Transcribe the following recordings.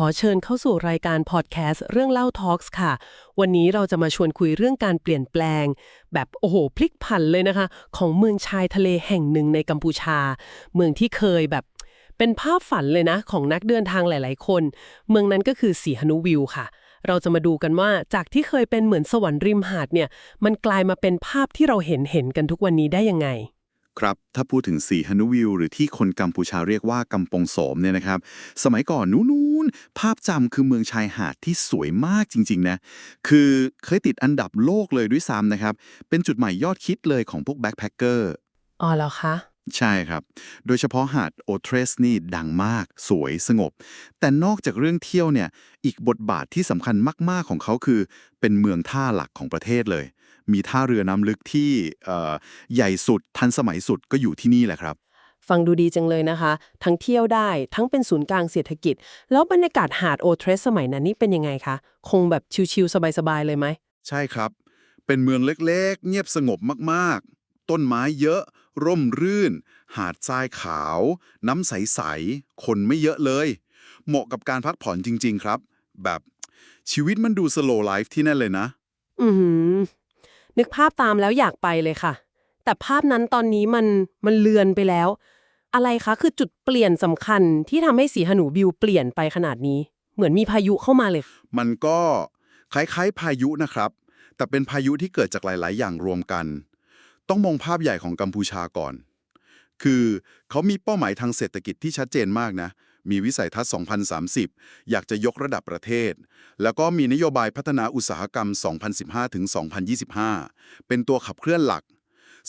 ขอเชิญเข้าสู่รายการพอดแคสต์เรื่องเล่าทอล์กส์ค่ะ วันนี้เราจะมาชวนคุยเรื่องการเปลี่ยนแปลง แบบโอ้โห พลิกผันเลยนะคะ ของเมืองชายทะเลแห่งหนึ่งในกัมพูชา เมืองที่เคยแบบเป็นภาพฝันเลยนะ ของนักเดินทางหลาย ๆ คน เมืองนั้นก็คือสีหนุวิวค่ะ เราจะมาดูกันว่าจากที่เคยเป็นเหมือนสวรรค์ริมหาดเนี่ย มันกลายมาเป็นภาพที่เราเห็นเห็นกันทุกวันนี้ได้ยังไง ครับ ถ้าพูดถึงสีฮนุวิว หรือที่คนกัมพูชาเรียกว่ากำปงโสมเนี่ยนะครับ สมัยก่อนนู้นๆภาพจำคือเมืองชายหาดที่สวยมากจริงๆนะ คือเคยติดอันดับโลกเลยด้วยซ้ำนะครับ เป็นจุดหมายยอดคิดเลยของพวกแบ็คแพคเกอร์อ๋อแล้วคะ ใช่ครับ โดยเฉพาะหาดโอเทรสนี่ดังมาก สวยสงบ แต่นอกจากเรื่องเที่ยวเนี่ย อีกบทบาทที่สำคัญมากๆของเขาคือ เป็นเมืองท่าหลักของประเทศเลย มีท่าเรือน้ำลึกที่เอ่อใหญ่สุดทันสมัยสุดก็อยู่ที่นี่แหละครับ ฟังดูดีจังเลยนะคะ ทั้งเที่ยวได้ทั้งเป็นศูนย์กลางเศรษฐกิจ แล้วบรรยากาศหาดโอเทรสสมัยนั้นนี่เป็นยังไงคะ คงแบบชิลๆสบายๆเลยไหม ใช่ครับ เป็นเมืองเล็กๆ เงียบสงบมากๆ ต้นไม้เยอะ ร่มรื่น หาดทรายขาว น้ำใสๆคนไม่เยอะเลย เหมาะกับการพักผ่อนจริง ๆ ครับ แบบชีวิตมันดูสโลไลฟ์ที่นั่นเลยนะ อือหือ นึกภาพตามแล้วอยากไปเลยค่ะ แต่ภาพนั้นตอนนี้มันมันเลือนไปแล้ว อะไรคะคือจุดเปลี่ยนสำคัญที่ทำให้สีหนูบิวเปลี่ยนไปขนาดนี้ เหมือนมีพายุเข้ามาเลย มันก็คล้ายๆ พายุนะครับ แต่เป็นพายุที่เกิดจากหลาย ๆ อย่างรวมกัน ต้องมองภาพใหญ่ของกัมพูชาก่อน คือเขามีเป้าหมายทางเศรษฐกิจที่ชัดเจนมากนะ มีวิสัยทัศน์ 2030 อยากจะยกระดับประเทศ แล้วก็มีนโยบายพัฒนาอุตสาหกรรม 2015ถึง2025 เป็นตัวขับเคลื่อนหลัก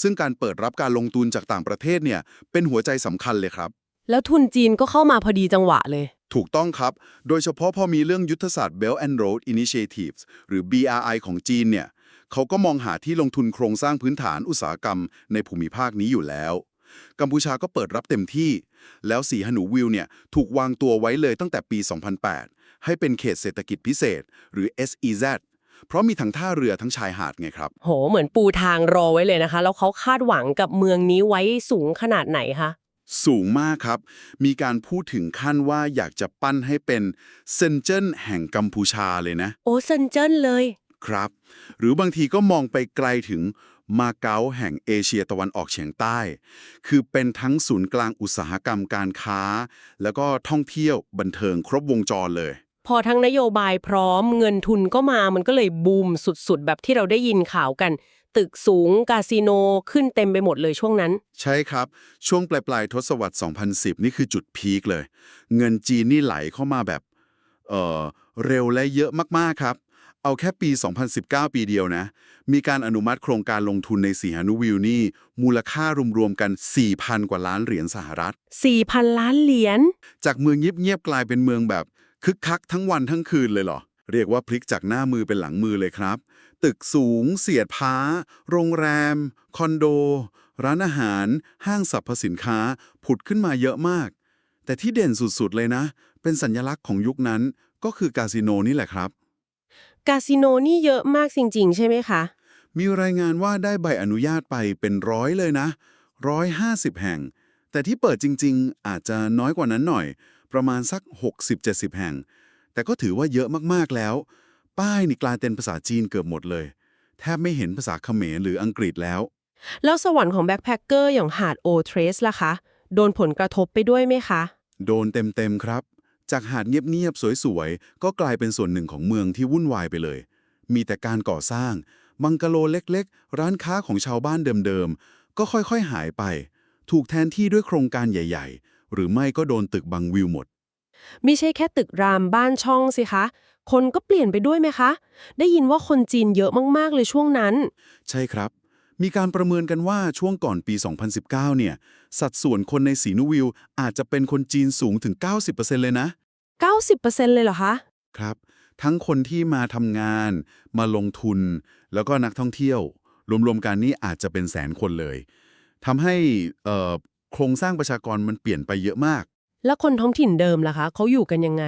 ซึ่งการเปิดรับการลงทุนจากต่างประเทศเนี่ยเป็นหัวใจสำคัญเลยครับ แล้วทุนจีนก็เข้ามาพอดีจังหวะเลย ถูกต้องครับ โดยเฉพาะพอมีเรื่องยุทธศาสตร์ Belt and Road Initiatives หรือ BRI ของจีนเนี่ยเขาก็มองหาที่ลงทุนโครงสร้างพื้นฐานอุตสาหกรรมในภูมิภาคนี้อยู่แล้ว กัมพูชาก็เปิดรับเต็มที่ แล้วสีหนูวิวเนี่ยถูกวางตัวไว้เลยตั้งแต่ปี 2008 ให้เป็นเขตเศรษฐกิจพิเศษ หรือ SEZ เพราะมีทั้งท่าเรือทั้งชายหาดไงครับ โห เหมือนปูทางรอไว้เลยนะคะ แล้วเขาคาดหวังกับเมืองนี้ไว้สูงขนาดไหนคะ สูงมากครับ มีการพูดถึงขั้นว่าอยากจะปั้นให้เป็นเซนเจิ้นแห่งกัมพูชาเลยนะ โอเซนเจิ้นเลย ครับ หรือบางทีก็มองไปไกลถึง มาเก๊าแห่งเอเชียตะวันออกเฉียงใต้ คือเป็นทั้งศูนย์กลางอุตสาหกรรมการค้า แล้วก็ท่องเที่ยวบันเทิงครบวงจรเลย พอทั้งนโยบายพร้อมเงินทุนก็มามันก็เลยบูมสุดๆ แบบที่เราได้ยินข่าวกัน ตึกสูงคาสิโนขึ้นเต็มไปหมดเลยช่วงนั้น ใช่ครับ ช่วงปลายๆทศวรรษ 2010 นี่คือจุดพีคเลย เงินจีนนี่ไหลเข้ามาแบบเอ่อเร็วและเยอะมากๆครับ เอาแค่ปี 2019 ปีเดียวนะ มีการอนุมัติโครงการลงทุนในสีหนุวิวนี่ มูลค่ารวมๆกัน 4,000 กว่าล้านเหรียญสหรัฐ 4,000 ล้านเหรียญ จากเมืองเงียบๆกลายเป็นเมืองแบบคึกคักทั้งวันทั้งคืนเลยเหรอ เรียกว่าพลิกจากหน้ามือเป็นหลังมือเลยครับ ตึกสูง เสียดพ้า โรงแรม คอนโด ร้านอาหาร ห้างสรรพสินค้า ผุดขึ้นมาเยอะมาก แต่ที่เด่นสุดๆเลยนะ เป็นสัญลักษณ์ของยุคนั้นก็คือคาสิโนนี่แหละครับ คาสิโนนี่เยอะมากจริง ๆ ใช่ไหมคะ มีรายงานว่าได้ใบอนุญาตไปเป็นร้อยเลยนะร้อยห้าสิบแห่ง แต่ที่เปิดจริง ๆ อาจจะน้อยกว่านั้นหน่อย ประมาณสัก 60-70 แห่ง แต่ก็ถือว่าเยอะมากๆแล้ว ป้ายนี่กลายเป็นภาษาจีนเกือบหมดเลย แทบไม่เห็นภาษาเขมรหรืออังกฤษแล้ว แล้วสวรรค์ของแบ็คแพคเกอร์อย่างหาดโอเทรสล่ะคะ โดนผลกระทบไปด้วยไหมคะ โดนเต็มๆครับ จากหาดเงียบๆสวยๆ ก็กลายเป็นส่วนหนึ่งของเมืองที่วุ่นวายไปเลย มีแต่การก่อสร้าง บังกะโลเล็กๆ ร้านค้าของชาวบ้านเดิมๆ ก็ค่อยๆหายไป ถูกแทนที่ด้วยโครงการใหญ่ๆ หรือไม่ก็โดนตึกบังวิวหมด ไม่ใช่แค่ตึกรามบ้านช่องสิคะ คนก็เปลี่ยนไปด้วยไหมคะ ได้ยินว่าคนจีนเยอะมากๆเลยช่วงนั้น ใช่ครับมีการประเมินกันว่าช่วงก่อนปี 2019 เนี่ย สัดส่วนคนในสีนุวิวอาจจะเป็นคนจีนสูงถึง 90%เลยนะ 90%เลยเหรอคะ ครับ ทั้งคนที่มาทำงาน มาลงทุน แล้วก็นักท่องเที่ยว รวมๆกันนี่อาจจะเป็นแสนคนเลยทำให้เอ่อโครงสร้างประชากรมันเปลี่ยนไปเยอะมาก แล้วคนท้องถิ่นเดิมล่ะคะเขาอยู่กันยังไง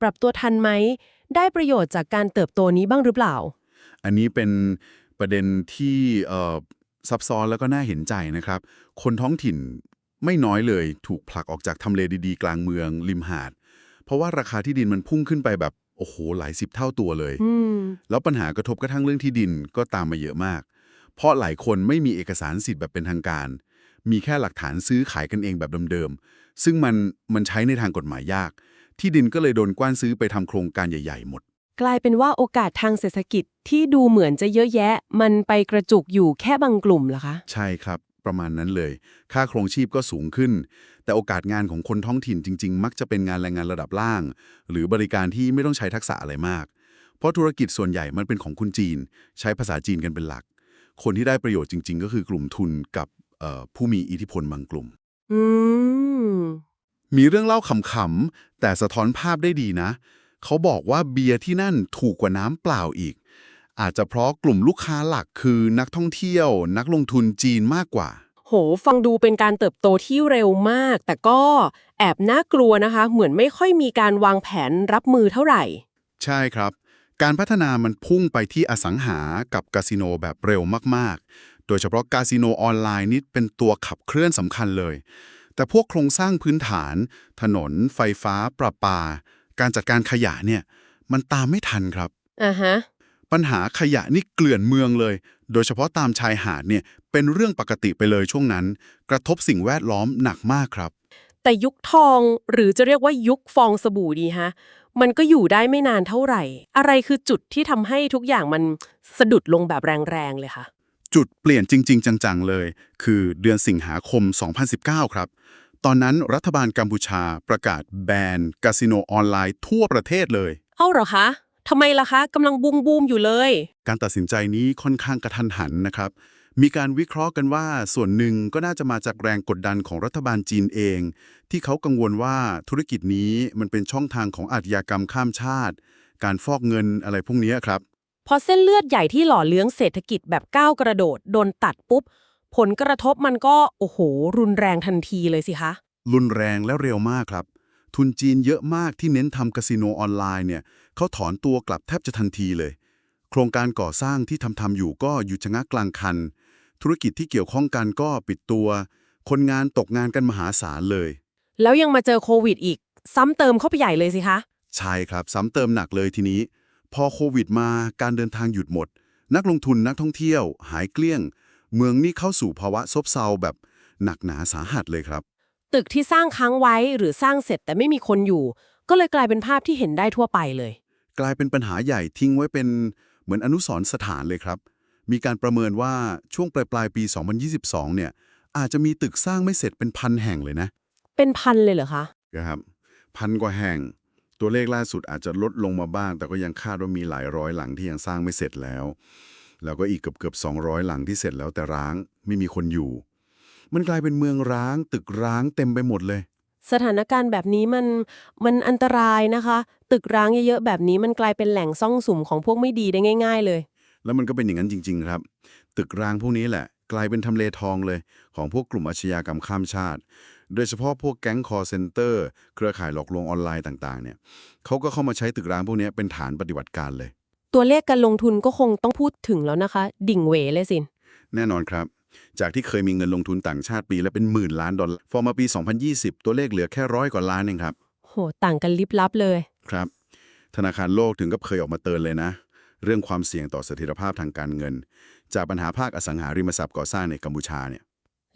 ปรับตัวทันไหม ได้ประโยชน์จากการเติบโตนี้บ้างหรือเปล่า อันนี้เป็นประเด็นที่เอ่อซับซ้อนแล้วก็น่าเห็นใจนะครับ คนท้องถิ่นไม่น้อยเลย ถูกผลักออกจากทำเลดีๆ กลางเมืองริมหาด เพราะว่าราคาที่ดินมันพุ่งขึ้นไปแบบโอ้โหหลายสิบเท่าตัวเลยอืมแล้วปัญหากระทบกระทั่งเรื่องที่ดินก็ตามมาเยอะมาก เพราะหลายคนไม่มีเอกสารสิทธิ์แบบเป็นทางการ มีแค่หลักฐานซื้อขายกันเองแบบเดิมๆ ซึ่งมันมันใช้ในทางกฎหมายยาก ที่ดินก็เลยโดนกว้านซื้อไปทำโครงการใหญ่ๆหมด กลายเป็นว่าโอกาสทางเศรษฐกิจที่ดูเหมือนจะเยอะแยะ มันไปกระจุกอยู่แค่บางกลุ่มเหรอคะ ใช่ครับ ประมาณนั้นเลย ค่าครองชีพก็สูงขึ้น แต่โอกาสงานของคนท้องถิ่นจริง ๆ มักจะเป็นงานแรงงานระดับล่าง หรือบริการที่ไม่ต้องใช้ทักษะอะไรมาก เพราะธุรกิจส่วนใหญ่มันเป็นของคนจีน ใช้ภาษาจีนกันเป็นหลัก คนที่ได้ประโยชน์จริง ๆ ก็คือกลุ่มทุนกับเอ่อผู้มีอิทธิพลบางกลุ่มอืมมีเรื่องเล่าขำๆแต่สะท้อนภาพได้ดีนะ เขาบอกว่าเบียร์ที่นั่นถูกกว่าน้ำเปล่าอีก อาจจะเพราะกลุ่มลูกค้าหลักคือนักท่องเที่ยว นักลงทุนจีนมากกว่า โห ฟังดูเป็นการเติบโตที่เร็วมาก แต่ก็แอบน่ากลัวนะคะ เหมือนไม่ค่อยมีการวางแผนรับมือเท่าไหร่ ใช่ครับ การพัฒนามันพุ่งไปที่อสังหากับคาสิโนแบบเร็วมากๆ โดยเฉพาะคาสิโนออนไลน์นี่เป็นตัวขับเคลื่อนสำคัญเลย แต่พวกโครงสร้างพื้นฐาน ถนน ไฟฟ้า ประปา การจัดการขยะเนี่ย มันตามไม่ทันครับอ่าฮะ ปัญหาขยะนี่เกลื่อนเมืองเลย โดยเฉพาะตามชายหาดเนี่ยเป็นเรื่องปกติไปเลยช่วงนั้น กระทบสิ่งแวดล้อมหนักมากครับ แต่ยุคทองหรือจะเรียกว่ายุคฟองสบู่ดีฮะมันก็อยู่ได้ไม่นานเท่าไหร่ อะไรคือจุดที่ทำให้ทุกอย่างมันสะดุดลงแบบแรงๆเลยคะจุดเปลี่ยนจริง ๆ จัง ๆ เลย คือเดือนสิงหาคม 2019 ครับ ตอนนั้นรัฐบาลกัมพูชาประกาศแบนคาสิโนออนไลน์ทั่วประเทศเลย เอ้าเหรอคะ ทำไมล่ะคะกำลังบูมบูมๆอยู่เลย การตัดสินใจนี้ค่อนข้างกระทันหันนะครับ มีการวิเคราะห์กันว่าส่วนหนึ่งก็น่าจะมาจากแรงกดดันของรัฐบาลจีนเอง ที่เขากังวลว่าธุรกิจนี้มันเป็นช่องทางของอาชญากรรมข้ามชาติ การฟอกเงินอะไรพวกนี้ครับ พอเส้นเลือดใหญ่ที่หล่อเลี้ยงเศรษฐกิจแบบก้าวกระโดดโดนตัดปุ๊บ ผลกระทบมันก็โอ้โห รุนแรงทันทีเลยสิคะ รุนแรงและเร็วมากครับ ทุนจีนเยอะมากที่เน้นทำคาสิโนออนไลน์เนี่ย เขาถอนตัวกลับแทบจะทันทีเลย โครงการก่อสร้างที่ทำทำอยู่ก็หยุดชะงักกลางคัน ธุรกิจที่เกี่ยวข้องกันก็ปิดตัว คนงานตกงานกันมหาศาลเลย แล้วยังมาเจอโควิดอีก ซ้ำเติมเข้าไปใหญ่เลยสิคะ ใช่ครับซ้ำเติมหนักเลยทีนี้ พอโควิดมาการเดินทางหยุดหมด นักลงทุนนักท่องเที่ยว หายเกลี้ยง เมืองนี้เข้าสู่ภาวะซบเซาแบบหนักหนาสาหัสเลยครับ ตึกที่สร้างค้างไว้หรือสร้างเสร็จแต่ไม่มีคนอยู่ ก็เลยกลายเป็นภาพที่เห็นได้ทั่วไปเลย กลายเป็นปัญหาใหญ่ทิ้งไว้เป็นเหมือนอนุสรณ์สถานเลยครับ มีการประเมินว่าช่วงปลายปลายๆปี 2022 เนี่ย อาจจะมีตึกสร้างไม่เสร็จเป็นพันแห่งเลยนะ เป็นพันเลยเหรอคะนะครับ พันกว่าแห่ง ตัวเลขล่าสุดอาจจะลดลงมาบ้าง แต่ก็ยังคาดว่ามีหลายร้อยหลังที่ยังสร้างไม่เสร็จแล้ว แล้วก็อีกเกือบเกือบ200 หลังที่เสร็จแล้วแต่ร้างไม่มีคนอยู่ มันกลายเป็นเมืองร้าง ตึกร้างเต็มไปหมดเลยสถานการณ์แบบนี้มันมันอันตรายนะคะ ตึกร้างเยอะๆแบบนี้มันกลายเป็นแหล่งซ่องสุมของพวกไม่ดีได้ง่าย ๆ เลย แล้วมันก็เป็นอย่างนั้นจริง ๆ ครับ ตึกร้างพวกนี้แหละ กลายเป็นทำเลทองเลย ของพวกกลุ่มอาชญากรรมข้ามชาติ โดยเฉพาะพวกแก๊งคอร์เซนเตอร์ เครือข่ายหลอกลวงออนไลน์ต่างๆ เนี่ยเขาก็เข้ามาใช้ตึกร้างพวกนี้เป็นฐานปฏิบัติการเลย ตัวเลขการลงทุนก็คงต้องพูดถึงแล้วนะคะ ดิ่งเหวเลยสินแน่นอนครับ จากที่เคยมีเงินลงทุนต่างชาติปีละเป็นหมื่นล้านดอลลาร์พอมาปี 2020 ตัวเลขเหลือแค่ร้อยกว่าล้านเองครับ โห ต่างกันลิบลับเลย ครับ ธนาคารโลกถึงกับเคยออกมาเตือนเลยนะ เรื่องความเสี่ยงต่อเสถียรภาพทางการเงิน จากปัญหาภาคอสังหาริมทรัพย์ก่อสร้างในกัมพูชาเนี่ย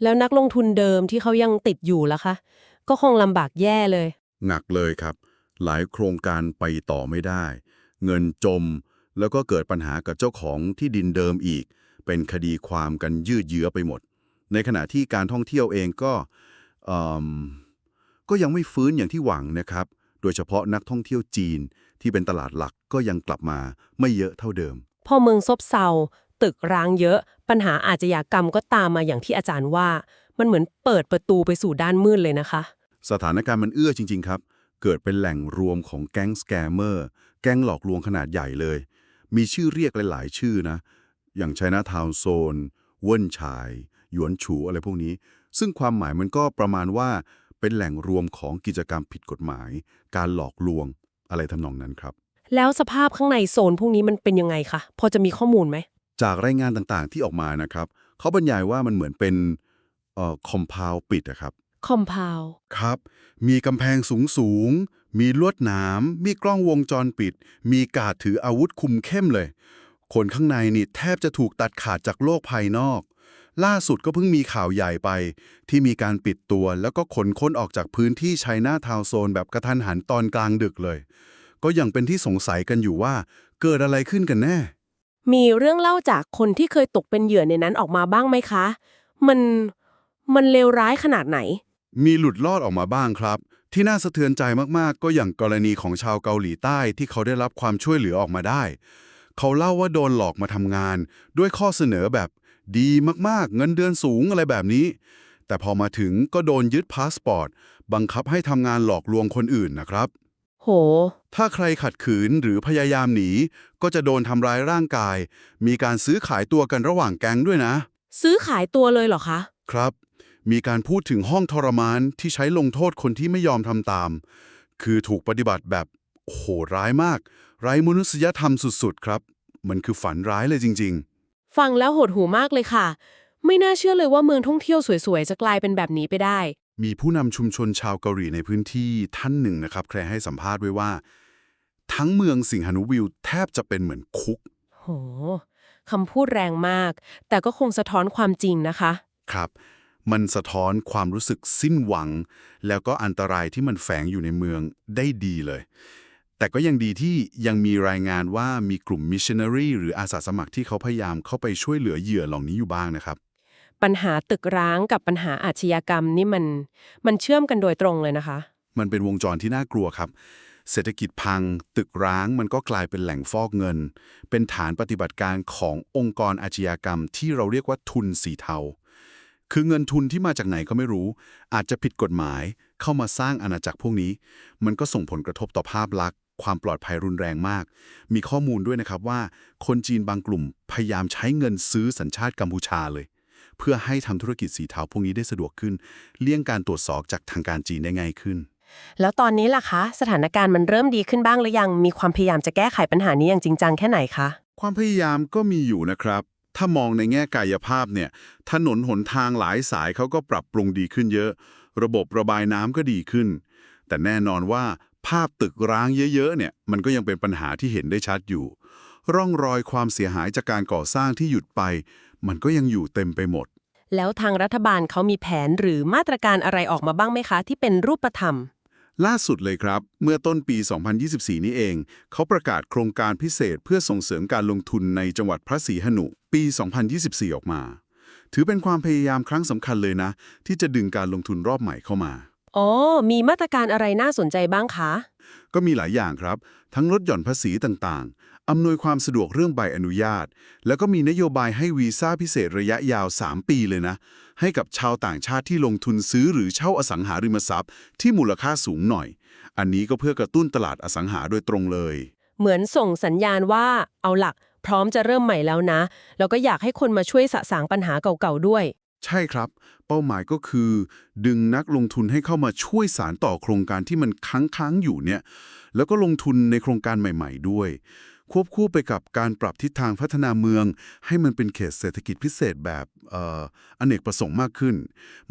แล้วนักลงทุนเดิมที่เขายังติดอยู่ล่ะคะ ก็คงลำบากแย่เลย หนักเลยครับ หลายโครงการไปต่อไม่ได้ เงินจม แล้วก็เกิดปัญหากับเจ้าของที่ดินเดิมอีก เป็นคดีความกันยืดเยื้อไปหมด ในขณะที่การท่องเที่ยวเองก็เอิ่มก็ยังไม่ฟื้นอย่างที่หวังนะครับ โดยเฉพาะนักท่องเที่ยวจีนที่เป็นตลาดหลักก็ยังกลับมาไม่เยอะเท่าเดิม พอเมืองซบเซา ตึกร้างเยอะ ปัญหาอาชญากรรมก็ตามมาอย่างที่อาจารย์ว่า มันเหมือนเปิดประตูไปสู่ด้านมืดเลยนะคะ สถานการณ์มันเอื้อจริง ๆ ครับ เกิดเป็นแหล่งรวมของแก๊งสแกมเมอร์ แก๊งหลอกลวงขนาดใหญ่เลย มีชื่อเรียกหลาย ๆ ชื่อนะ อย่างไชน่าทาวน์โซนเวิ้นชาย หยวนฉูอะไรพวกนี้ ซึ่งความหมายมันก็ประมาณว่า เป็นแหล่งรวมของกิจกรรมผิดกฎหมาย การหลอกลวงอะไรทำนองนั้นครับ แล้วสภาพข้างในโซนพวกนี้มันเป็นยังไงคะพอจะมีข้อมูลไหม จากรายงานต่างๆที่ออกมานะครับ เขาบรรยายว่ามันเหมือนเป็นเอ่อคอมเพลปิดอะครับ คอมพาวครับ มีกำแพงสูงสูง มีลวดหนาม มีกล้องวงจรปิด มีการดถืออาวุธคุมเข้มเลย คนข้างในนี่แทบจะถูกตัดขาดจากโลกภายนอก ล่าสุดก็เพิ่งมีข่าวใหญ่ไป ที่มีการปิดตัวแล้วก็ขนคนออกจากพื้นที่ไชน่าทาวน์โซนแบบกระทันหันตอนกลางดึกเลย ก็ยังเป็นที่สงสัยกันอยู่ว่า เกิดอะไรขึ้นกันแน่ มีเรื่องเล่าจากคนที่เคยตกเป็นเหยื่อในนั้นออกมาบ้างไหมคะ มันมันเลวร้ายขนาดไหน มีหลุดลอดออกมาบ้างครับ ที่น่าสะเทือนใจมากๆ ก็อย่างกรณีของชาวเกาหลีใต้ที่เขาได้รับความช่วยเหลือออกมาได้ เขาเล่าว่าโดนหลอกมาทำงาน ด้วยข้อเสนอแบบ ดีมากๆ เงินเดือนสูงอะไรแบบนี้ แต่พอมาถึงก็โดนยึดพาสปอร์ต บังคับให้ทำงานหลอกลวงคนอื่นนะครับ โห ถ้าใครขัดขืนหรือพยายามหนี ก็จะโดนทำร้ายร่างกาย มีการซื้อขายตัวกันระหว่างแก๊งด้วยนะ ซื้อขายตัวเลยเหรอคะ ครับ มีการพูดถึงห้องทรมานที่ใช้ลงโทษคนที่ไม่ยอมทำตาม คือถูกปฏิบัติแบบโหดร้ายมาก ไร้มนุษยธรรมสุดๆ ครับ มันคือฝันร้ายเลยจริง ฟังแล้วโหดหูมากเลยค่ะ ไม่น่าเชื่อเลยว่าเมืองท่องเที่ยวสวยๆ จะกลายเป็นแบบนี้ไปได้ๆมีผู้นำชุมชนชาวเกาหลีในพื้นที่ท่านหนึ่งนะครับใครให้สัมภาษณ์ไว้ว่า ทั้งเมืองสิงหานุวิวแทบจะเป็นเหมือนคุก โหคำพูดแรงมาก แต่ก็คงสะท้อนความจริงนะคะ ครับ มันสะท้อนความรู้สึกสิ้นหวัง แล้วก็อันตรายที่มันแฝงอยู่ในเมืองได้ดีเลย แต่ก็ยังดีที่ยังมีรายงานว่ามีกลุ่มมิชชันนารีหรืออาสาสมัครที่เขาพยายามเข้าไปช่วยเหลือเหยื่อเหล่านี้อยู่บ้างนะครับ ปัญหาตึกร้างกับปัญหาอาชญากรรมนี่มัน มันเชื่อมกันโดยตรงเลยนะคะ มันเป็นวงจรที่น่ากลัวครับ เศรษฐกิจพัง ตึกร้างมันก็กลายเป็นแหล่งฟอกเงิน เป็นฐานปฏิบัติการขององค์กรอาชญากรรม ที่เราเรียกว่าทุนสีเทา คือเงินทุนที่มาจากไหนก็ไม่รู้ อาจจะผิดกฎหมาย เข้ามาสร้างอาณาจักรพวกนี้ มันก็ส่งผลกระทบต่อภาพลักษณ์ ความปลอดภัยรุนแรงมาก มีข้อมูลด้วยนะครับว่า คนจีนบางกลุ่มพยายามใช้เงินซื้อสัญชาติกัมพูชาเลย เพื่อให้ทำธุรกิจสีเทาพวกนี้ได้สะดวกขึ้น เลี่ยงการตรวจสอบจากทางการจีนได้ง่ายขึ้น แล้วตอนนี้ล่ะคะ สถานการณ์มันเริ่มดีขึ้นบ้างหรือยัง มีความพยายามจะแก้ไขปัญหานี้อย่างจริงจังแค่ไหนคะ ความพยายามก็มีอยู่นะครับถ้ามองในแง่กายภาพเนี่ยถนนหนทางหลายสายเขาก็ปรับปรุงดีขึ้นเยอะ ระบบระบายน้ำก็ดีขึ้น แต่แน่นอนว่า ภาพตึกร้างเยอะๆเนี่ยมันก็ยังเป็นปัญหาที่เห็นได้ชัดอยู่ ร่องรอยความเสียหายจากการก่อสร้างที่หยุดไป มันก็ยังอยู่เต็มไปหมด แล้วทางรัฐบาลเขามีแผนหรือมาตรการอะไรออกมาบ้างไหมคะ ที่เป็นรูปธรรม ล่าสุดเลยครับ เมื่อต้นปี 2024 นี้เอง เขาประกาศโครงการพิเศษเพื่อส่งเสริมการลงทุนในจังหวัดพระศรีหนุ ปี 2024 ออกมา ถือเป็นความพยายามครั้งสำคัญเลยนะ ที่จะดึงการลงทุนรอบใหม่เข้ามา อ๋อ มีมาตรการอะไรน่าสนใจบ้างคะ ก็มีหลายอย่างครับ ทั้งลดหย่อนภาษีต่างๆ อำนวยความสะดวกเรื่องใบอนุญาต แล้วก็มีนโยบายให้วีซ่าพิเศษระยะยาว 3 ปีเลยนะ ให้กับชาวต่างชาติที่ลงทุนซื้อหรือเช่าอสังหาริมทรัพย์ที่มูลค่าสูงหน่อย อันนี้ก็เพื่อกระตุ้นตลาดอสังหาโดยตรงเลย เหมือนส่งสัญญาณว่า เอาหลัก พร้อมจะเริ่มใหม่แล้วนะ แล้วก็อยากให้คนมาช่วยสะสางปัญหาเก่าๆด้วย ใช่ครับ เป้าหมายก็คือ ดึงนักลงทุนให้เข้ามาช่วยสารต่อโครงการที่มันค้างๆอยู่เนี่ย แล้วก็ลงทุนในโครงการใหม่ๆด้วย ควบคู่ไปกับการปรับทิศทางพัฒนาเมือง ให้มันเป็นเขตเศรษฐกิจพิเศษแบบเอ่ออเนกประสงค์มากขึ้น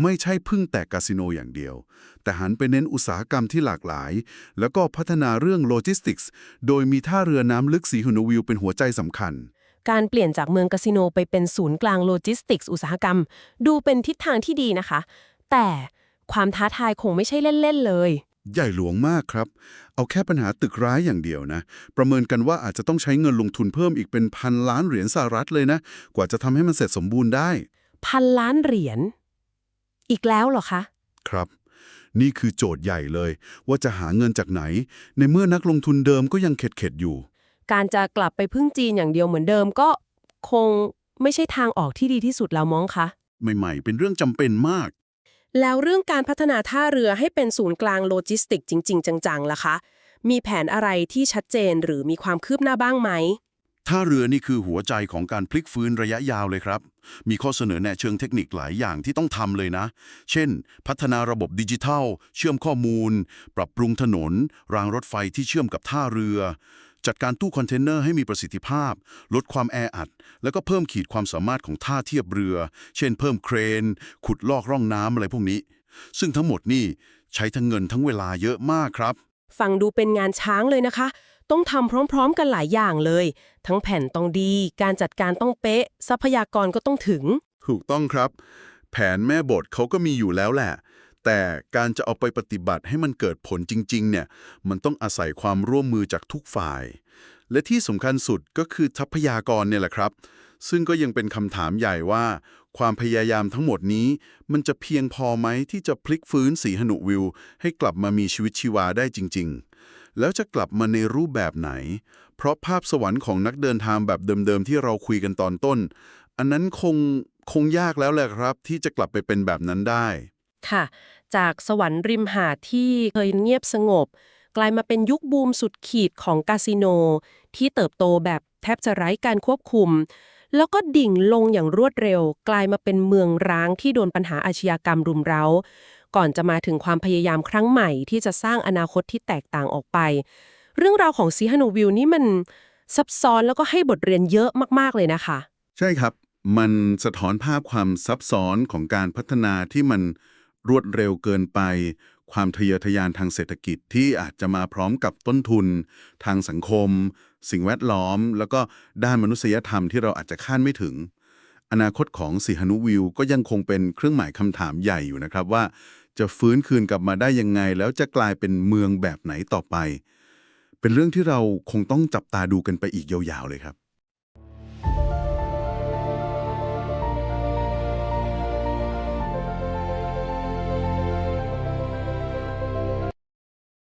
ไม่ใช่พึ่งแต่คาสิโนอย่างเดียว แต่หันไปเน้นอุตสาหกรรมที่หลากหลาย แล้วก็พัฒนาเรื่องโลจิสติกส์ โดยมีท่าเรือน้ำลึกสีหุนวิวเป็นหัวใจสำคัญ การเปลี่ยนจากเมืองคาสิโนไปเป็นศูนย์กลางโลจิสติกส์อุตสาหกรรม ดูเป็นทิศทางที่ดีนะคะ แต่ความท้าทายคงไม่ใช่เล่น ๆ เลย ใหญ่หลวงมากครับ เอาแค่ปัญหาตึกร้ายอย่างเดียวนะ ประเมินกันว่าอาจจะต้องใช้เงินลงทุนเพิ่มอีกเป็นพันล้านเหรียญสหรัฐเลยนะ กว่าจะทำให้มันเสร็จสมบูรณ์ได้ พันล้านเหรียญ อีกแล้วเหรอคะ ครับ นี่คือโจทย์ใหญ่เลย ว่าจะหาเงินจากไหน ในเมื่อนักลงทุนเดิมก็ยังเข็ดเข็ดๆอยู่ การจะกลับไปพึ่งจีนอย่างเดียวเหมือนเดิมก็คงไม่ใช่ทางออกที่ดีที่สุดแล้วมั้งคะ ใหม่ๆ เป็นเรื่องจำเป็นมาก แล้วเรื่องการพัฒนาท่าเรือให้เป็นศูนย์กลางโลจิสติกจริง ๆ จังๆล่ะคะ มีแผนอะไรที่ชัดเจนหรือมีความคืบหน้าบ้างไหม ท่าเรือนี่คือหัวใจของการพลิกฟื้นระยะยาวเลยครับ มีข้อเสนอแนะเชิงเทคนิคหลายอย่างที่ต้องทำเลยนะ เช่น พัฒนาระบบดิจิทัล เชื่อมข้อมูล ปรับปรุงถนน รางรถไฟที่เชื่อมกับท่าเรือ จัดการตู้คอนเทนเนอร์ให้มีประสิทธิภาพ ลดความแออัด แล้วก็เพิ่มขีดความสามารถของท่าเทียบเรือ เช่นเพิ่มเครน ขุดลอกร่องน้ำอะไรพวกนี้ ซึ่งทั้งหมดนี่ใช้ทั้งเงินทั้งเวลาเยอะมากครับ ฟังดูเป็นงานช้างเลยนะคะ ต้องทำพร้อม ๆ กันหลายอย่างเลย ทั้งแผ่นต้องดี การจัดการต้องเป๊ะ ทรัพยากรก็ต้องถึง ถูกต้องครับ แผนแม่บทเขาก็มีอยู่แล้วแหละ แต่การจะเอาไปปฏิบัติให้มันเกิดผลจริงๆเนี่ยมันต้องอาศัยความร่วมมือจากทุกฝ่าย และที่สำคัญสุดก็คือทรัพยากรเนี่ยแหละครับ ซึ่งก็ยังเป็นคำถามใหญ่ว่า ความพยายามทั้งหมดนี้ มันจะเพียงพอไหมที่จะพลิกฟื้นสีหนุวิว ให้กลับมามีชีวิตชีวาได้จริง ๆ แล้วจะกลับมาในรูปแบบไหน เพราะภาพสวรรค์ของนักเดินทางแบบเดิมๆที่เราคุยกันตอนต้น อันนั้นคงคงยากแล้วแหละครับ ที่จะกลับไปเป็นแบบนั้นได้ค่ะ จากสวรรค์ริมหาดที่เคยเงียบสงบ กลายมาเป็นยุคบูมสุดขีดของคาสิโน ที่เติบโตแบบแทบจะไร้การควบคุม แล้วก็ดิ่งลงอย่างรวดเร็ว กลายมาเป็นเมืองร้างที่โดนปัญหาอาชญากรรมรุมเร้า ก่อนจะมาถึงความพยายามครั้งใหม่ที่จะสร้างอนาคตที่แตกต่างออกไป เรื่องราวของซีฮานูวิลนี่มันซับซ้อนแล้วก็ให้บทเรียนเยอะมากๆเลยนะคะ ใช่ครับ มันสะท้อนภาพความซับซ้อนของการพัฒนาที่มัน รวดเร็วเกินไป ความทะเยอทะยานทางเศรษฐกิจที่อาจจะมาพร้อมกับต้นทุน ทางสังคม สิ่งแวดล้อม แล้วก็ด้านมนุษยธรรมที่เราอาจจะคาดไม่ถึง อนาคตของสีหนุวิวก็ยังคงเป็นเครื่องหมายคำถามใหญ่อยู่นะครับว่า จะฟื้นคืนกลับมาได้ยังไง แล้วจะกลายเป็นเมืองแบบไหนต่อไป เป็นเรื่องที่เราคงต้องจับตาดูกันไปอีกยาวๆเลยครับ